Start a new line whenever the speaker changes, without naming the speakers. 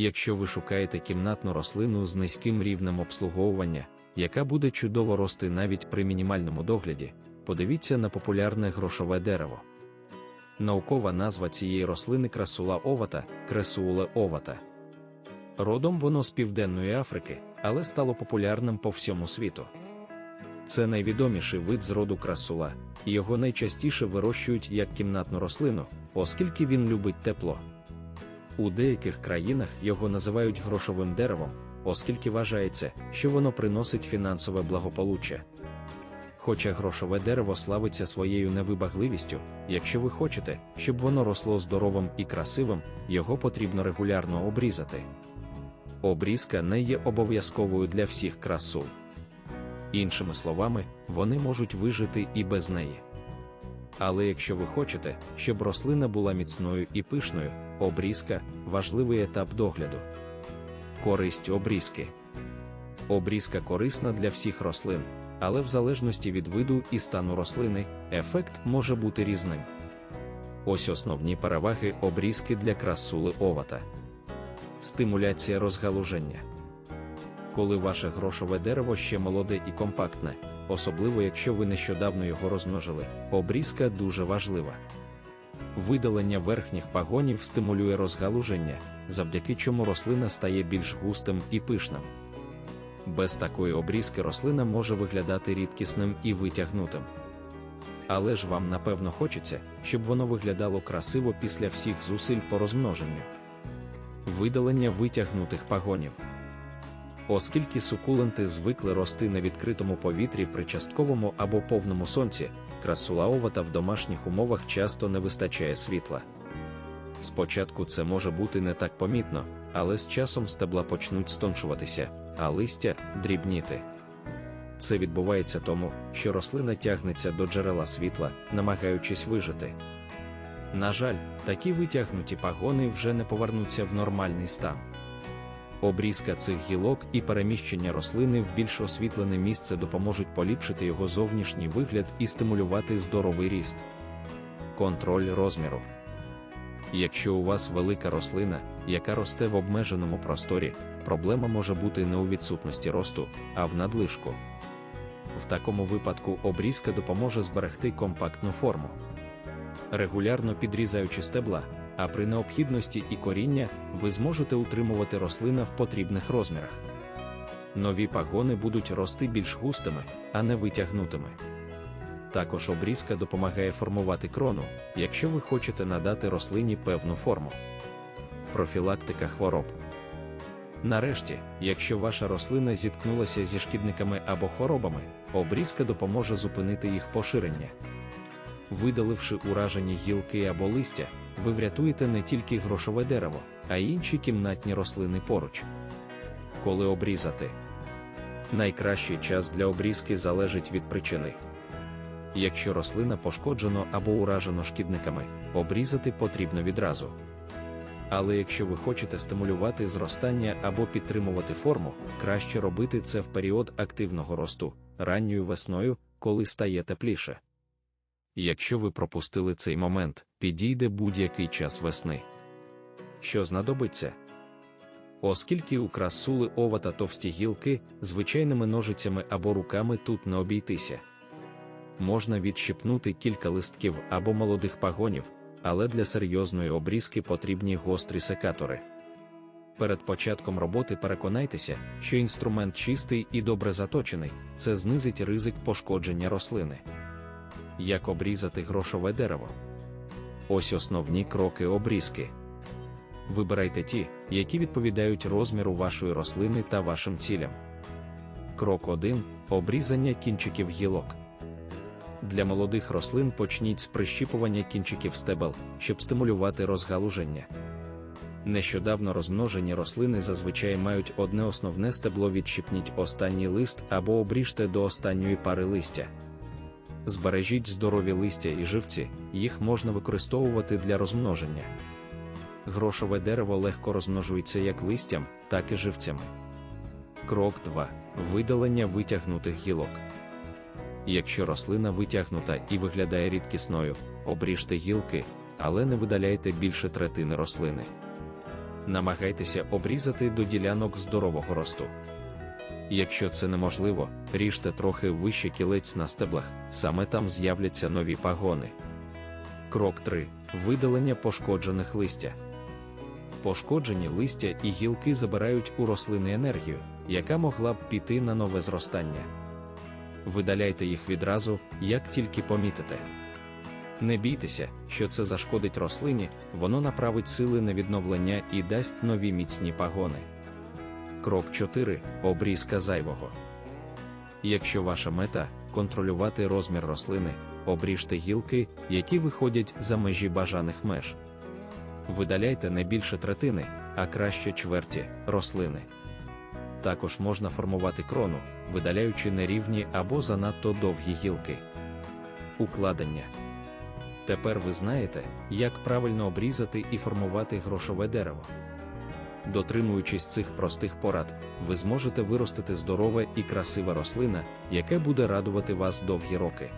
Якщо ви шукаєте кімнатну рослину з низьким рівнем обслуговування, яка буде чудово рости навіть при мінімальному догляді, подивіться на популярне грошове дерево. Наукова назва цієї рослини красула овата, кресуле овата. Родом воно з Південної Африки, але стало популярним по всьому світу. Це найвідоміший вид з роду красула, і його найчастіше вирощують як кімнатну рослину, оскільки він любить тепло. У деяких країнах його називають грошовим деревом, оскільки вважається, що воно приносить фінансове благополуччя. Хоча грошове дерево славиться своєю невибагливістю, якщо ви хочете, щоб воно росло здоровим і красивим, його потрібно регулярно обрізати. Обрізка не є обов'язковою для всіх красул. Іншими словами, вони можуть вижити і без неї. Але якщо ви хочете, щоб рослина була міцною і пишною, обрізка важливий етап догляду. Користь обрізки. Обрізка корисна для всіх рослин, але в залежності від виду і стану рослини, ефект може бути різним. Ось основні переваги обрізки для красули овата. Стимуляція розгалуження. Коли ваше грошове дерево ще молоде і компактне, особливо якщо ви нещодавно його розмножили, обрізка дуже важлива. Видалення верхніх пагонів стимулює розгалуження, завдяки чому рослина стає більш густим і пишним. Без такої обрізки рослина може виглядати рідкісним і витягнутим. Але ж вам напевно хочеться, щоб воно виглядало красиво після всіх зусиль по розмноженню. Видалення витягнутих пагонів. Оскільки сукуленти звикли рости на відкритому повітрі при частковому або повному сонці, красула овата в домашніх умовах часто не вистачає світла. Спочатку це може бути не так помітно, але з часом стебла почнуть стоншуватися, а листя дрібніти. Це відбувається тому, що рослина тягнеться до джерела світла, намагаючись вижити. На жаль, такі витягнуті пагони вже не повернуться в нормальний стан. Обрізка цих гілок і переміщення рослини в більш освітлене місце допоможуть поліпшити його зовнішній вигляд і стимулювати здоровий ріст. Контроль розміру. Якщо у вас велика рослина, яка росте в обмеженому просторі, проблема може бути не у відсутності росту, а в надлишку. В такому випадку обрізка допоможе зберегти компактну форму. Регулярно підрізаючи стебла, а при необхідності і коріння ви зможете утримувати рослина в потрібних розмірах. Нові пагони будуть рости більш густими, а не витягнутими. Також обрізка допомагає формувати крону, якщо ви хочете надати рослині певну форму. Профілактика хвороб. Нарешті, якщо ваша рослина зіткнулася зі шкідниками або хворобами, обрізка допоможе зупинити їх поширення. Видаливши уражені гілки або листя, ви врятуєте не тільки грошове дерево, а й інші кімнатні рослини поруч. Коли обрізати, найкращий час для обрізки залежить від причини. Якщо рослина пошкоджено або уражено шкідниками, обрізати потрібно відразу. Але якщо ви хочете стимулювати зростання або підтримувати форму, краще робити це в період активного росту, ранньою весною, коли стає тепліше. Якщо ви пропустили цей момент, підійде будь-який час весни. Що знадобиться? Оскільки у красули ова та товсті гілки, звичайними ножицями або руками тут не обійтися. Можна відщипнути кілька листків або молодих пагонів, але для серйозної обрізки потрібні гострі секатори. Перед початком роботи переконайтеся, що інструмент чистий і добре заточений, це знизить ризик пошкодження рослини. Як обрізати грошове дерево? Ось основні кроки обрізки. Вибирайте ті, які відповідають розміру вашої рослини та вашим цілям. Крок 1. Обрізання кінчиків гілок. Для молодих рослин почніть з прищіпування кінчиків стебел, щоб стимулювати розгалуження. Нещодавно розмножені рослини зазвичай мають одне основне стебло відщипніть останній лист або обріжте до останньої пари листя. Збережіть здорові листя і живці, їх можна використовувати для розмноження. Грошове дерево легко розмножується як листям, так і живцями. Крок 2. Видалення витягнутих гілок. Якщо рослина витягнута і виглядає рідкісною, обріжте гілки, але не видаляйте більше третини рослини. намагайтеся обрізати до ділянок здорового росту. Якщо це неможливо, ріжте трохи вище кілець на стеблах, саме там з'являться нові пагони. Крок 3. Видалення пошкоджених листя. Пошкоджені листя і гілки забирають у рослини енергію, яка могла б піти на нове зростання. Видаляйте їх відразу, як тільки помітите. Не бійтеся, що це зашкодить рослині, воно направить сили на відновлення і дасть нові міцні пагони. Крок 4. Обрізка зайвого. Якщо ваша мета контролювати розмір рослини, обріжте гілки, які виходять за межі бажаних меж. Видаляйте не більше третини, а краще чверті рослини. Також можна формувати крону, видаляючи нерівні або занадто довгі гілки. Укладення. Тепер ви знаєте, як правильно обрізати і формувати грошове дерево. Дотримуючись цих простих порад, ви зможете виростити здорове і красива рослина, яке буде радувати вас довгі роки.